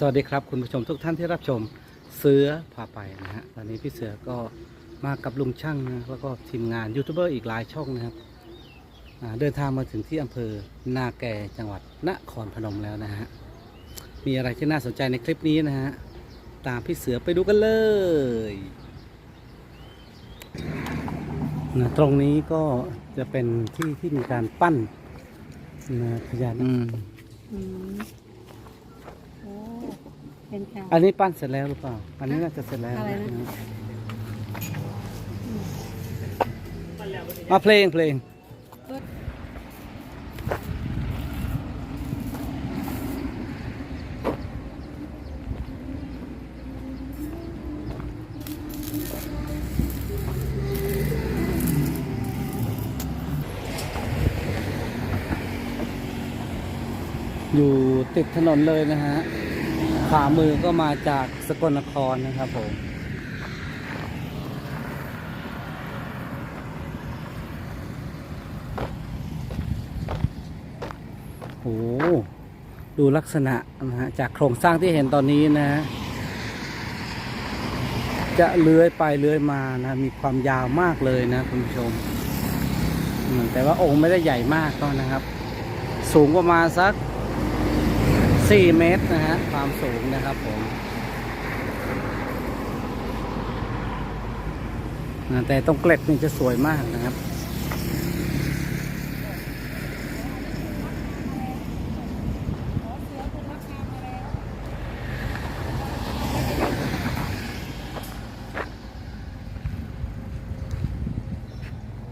สวัสดีครับคุณผู้ชมทุกท่านที่รับชมเสือพาไปนะฮะตอนนี้พี่เสือก็มากับลุงช่างนะแล้วก็ทีมงานยูทูบเบอร์อีกหลายช่องนะครับอ่าเดินทางมาถึงที่อำเภอนาแก่จังหวัดนครพนมแล้วนะฮะมีอะไรที่น่าสนใจในคลิปนี้นะฮะตามพี่เสือไปดูกันเลยนะตรงนี้ก็จะเป็นที่ที่มีการปั้นนะพญานาคอืมโอ้ เป็นค่ะ อันนี้ปั้นเสร็จแล้วหรือเปล่า อันนี้น่าจะเสร็จแล้วอะไรนะมาเพลงเพลง อยู่ติดถนนเลยนะฮะ ขวามือก็มาจากสกลนครนะครับผมโอ้โหดูลักษณะนะฮะจากโครงสร้างที่เห็นตอนนี้นะฮะจะเลื้อยไปเลื้อยมานะ มีความยาวมากเลยนะคุณผู้ชมอืมแต่ว่าองค์ไม่ได้ใหญ่มากก็นะครับ สูงประมาณสัก 4 เมตรนะฮะ ความสูงนะครับผม แต่ตรงเกล็ดนี่จะสวยมากนะครับ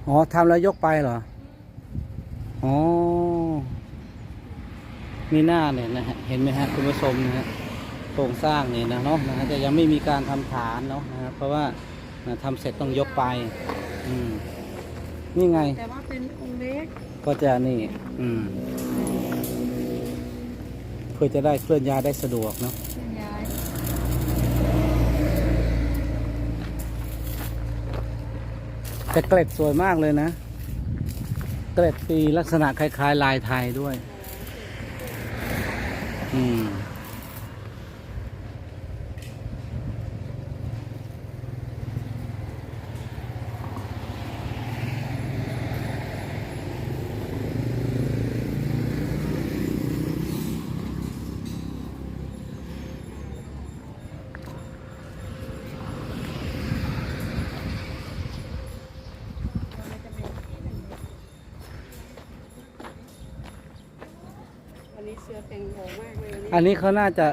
อ๋อทำแล้วยกไปเหรอ อ๋อ มีหน้าเนี่ยนะฮะเห็นไหมฮะคุณผู้ชมนะฮะโครงสร้างเนี่ยนะเนาะนะฮะแต่ยังไม่มีการทำฐานเนาะนะครับเพราะว่านะทำเสร็จต้องยกไปอืมนี่ไง แต่ว่าเป็นองค์เล็กก็จะนี่ อืมเพื่อจะได้เคลื่อนย้ายได้สะดวกเนาะเคลื่อนย้ายแต่เกล็ดสวยมากเลยนะ เกล็ดปีลักษณะคล้ายๆ ลายไทยด้วย อื เสื้อแต่งโหมากเลยวันนี้อันนี้เขาน่าจะ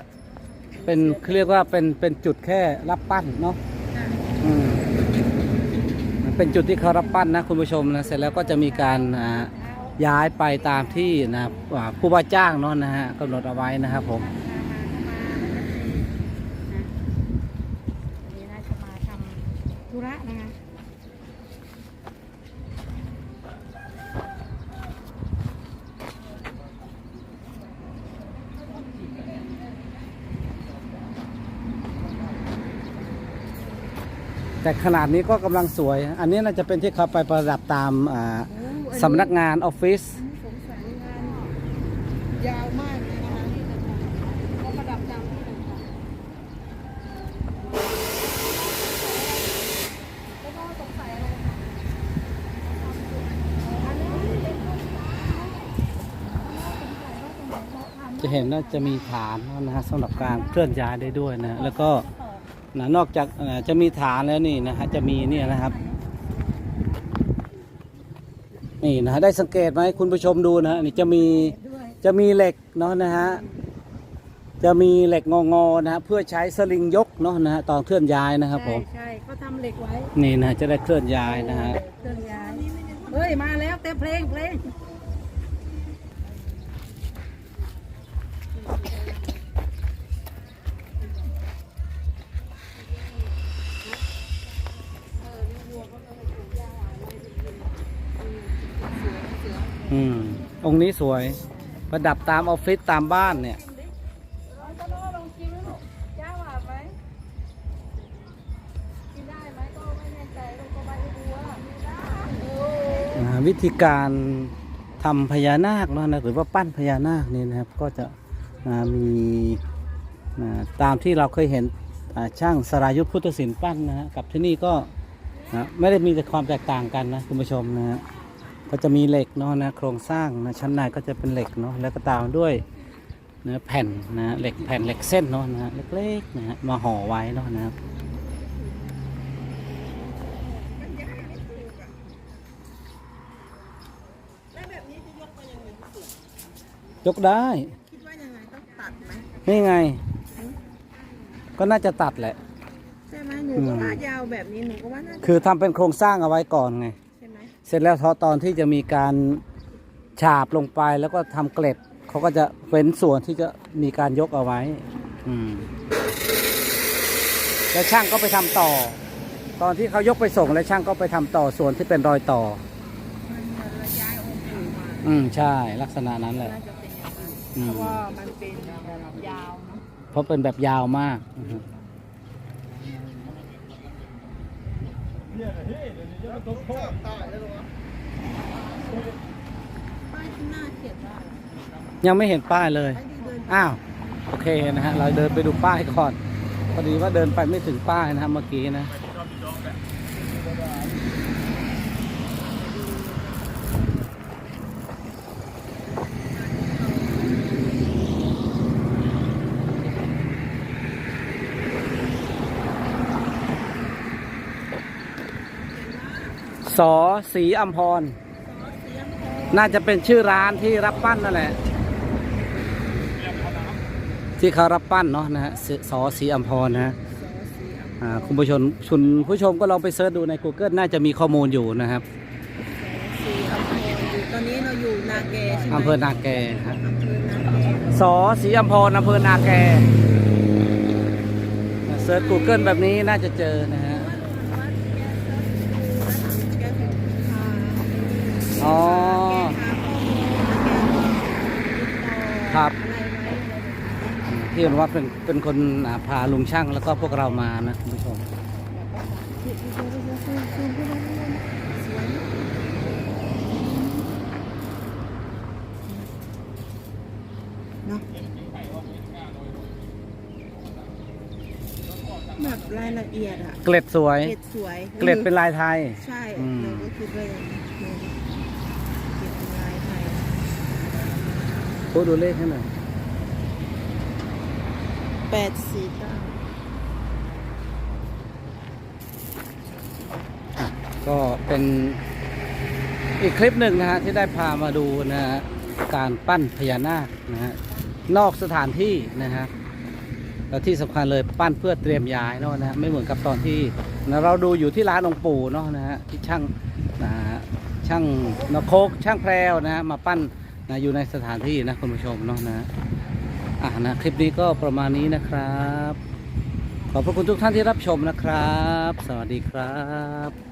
เป็นเขาเรียกว่าเป็นเป็นจุดแค่รับปั้นเนาะค่ะอืมเป็นจุดที่เขารับปั้นนะคุณผู้ชมนะเสร็จแล้วก็จะมีการอ่าย้ายไปตามที่นะอ่าผู้ว่าจ้างเนาะนะฮะกำหนดเอาไว้นะครับผม มาวันนี้น่าจะมาทำธุระนะคะ แต่ขนาดนี้ก็กำลังสวย อันนี้น่าจะเป็นที่เขาไปประดับตามอ่าโอ้อัสำนักงานออฟฟิศอันนี้สงสารงานยาวมากเลยนะคะก็ประดับตามที่ต่างๆแล้วก็สงสัยอะไรคะอันนี้เป็นต้นไม้สงสัยว่าตรงไหนเราทำจะเห็นว่าจะมีฐานนะฮะสำหรับการเคลื่อนย้ายได้ด้วยนะ แล้วก็ นะนอกจากเอ่อจะมีฐานแล้วนี่นะฮะจะมีเนี่ยนะครับ นี่นะฮะได้สังเกตไหมคุณผู้ชมดูนะฮะนี่จะมีด้วยจะมีเหล็กเนาะนะฮะจะมีเหล็กงองอๆนะฮะเพื่อใช้สลิงยกเนาะนะฮะตอนเคลื่อนย้ายนะครับผมใช่ใช่เขาทำเหล็กไว้นี่นะจะได้เคลื่อนย้ายนะฮะเครื่องย้ายเฮ้ยมาแล้วเต็มเพลงเพลง องค์นี้สวย ประดับตามออฟฟิศตามบ้านเนี่ยวิธีการทำพญานาคนะหรือว่าปั้นพญานาคนี่นะครับ ก็จะมีตามที่เราเคยเห็นช่างสรายุทธพุทธศิลป์ปั้นนะฮะกับที่นี่ก็ไม่ได้มีแต่ความแตกต่างกันนะคุณผู้ชมนะฮะ ก็จะมีเหล็กเนาะนะโครงสร้างนะชั้นในก็จะเป็นเหล็กเนาะแล้วก็ตามด้วยเนื้อแผ่นนะฮะเหล็กแผ่นเหล็กเส้นเนาะนะฮะเล็กๆนะฮะมาห่อไว้เนาะนะครับแล้วแบบนี้จะยกไปยังไงพี่เสือยกได้คิดว่ายังไงต้องตัดไหมนี่ไง ก็น่าจะตัดแหละใช่ไหมหนูก็ว่ายาวแบบนี้หนูก็ว่าน่าจะคือทำเป็นโครงสร้างเอาไว้ก่อนไงใช่ไหมเสร็จแล้วพอตอนที่จะมีการฉาบลงไปแล้วก็ทำเกล็ดเขาก็จะเว้นส่วนที่จะมีการยกเอาไว้ อืมแล้วช่างก็ไปทำต่อ ตอนที่เขายกไปส่งแล้วช่างก็ไปทำต่อส่วนที่เป็นรอยต่อมันเหมือนเราย้ายองค์ปู่มาอืมใช่ ลักษณะนั้นแหละน่าจะเป็นอย่างนั้นอืเพมราะว่ามันเป็นแบบยาวเนาะเพราะเป็นแบบยาวมากอือฮึ ป้ายที่หน้าเขียนว่ายังไม่เห็นป้ายเลยอ้ที่เดินอ้าว โอเคนะฮะ เราเดินไปดูป้ายก่อน พอดีว่าเดินไปไม่ถึงป้ายนะฮะเมื่อกี้นะ สอสีอัมพร น่าจะเป็นชื่อร้านที่รับปั้นนั่นแหละ ที่เขารับปั้นเนาะนะฮะสสอสีอัมพรนะฮะอ่าคุณผู้ชมคุณผู้ชมก็ลองไปเสิร์ชดูใน Google น่าจะมีข้อมูลอยู่นะครับสีอำเภออยู่ตอนนี้เราอยู่นาแกใช่ไหมอำเภอนาแกฮะอำเภอนาแกสอสีอัมพรอำเภอนาแกเสิร์ช Google แบบนี้น่าจะเจอนะฮะ แกถึงพา อ๋อ ครับ อะไรไว้ที่ว่าเป็นเป็นคนอ่าพาลุงช่างแล้วก็พวกเรามานะคุณผู้ชมเนาะแบบรายละเอียดอะเกล็ดสวย เกล็ดสวย เกล็ดเป็นลายไทย ใช่อืมเราก็คิดว่าอย่างนี้เกล็ดเป็นลายไทยพูดดูเลขให้หน่อย แปดสี่เก้าอะก็เป็นอีกคลิปหนึ่งนะฮะที่ได้พามาดูนะฮะการปั้นพญานาคนะฮะนอกสถานที่นะฮะแล้วที่สำคัญเลยปั้นเพื่อเตรียมย้ายเนาะนะฮะไม่เหมือนกับตอนที่นะเราดูอยู่ที่ร้านองค์ปู่เนาะนะฮะที่ช่างนะฮะช่างนโคกช่างแพรวนะฮะมาปั้นนะอยู่ในสถานที่นะคุณผู้ชมเนาะนะฮะ อ่านะคลิปนี้ก็ประมาณนี้นะครับ ขอบพระคุณทุกท่านที่รับชมนะครับ สวัสดีครับ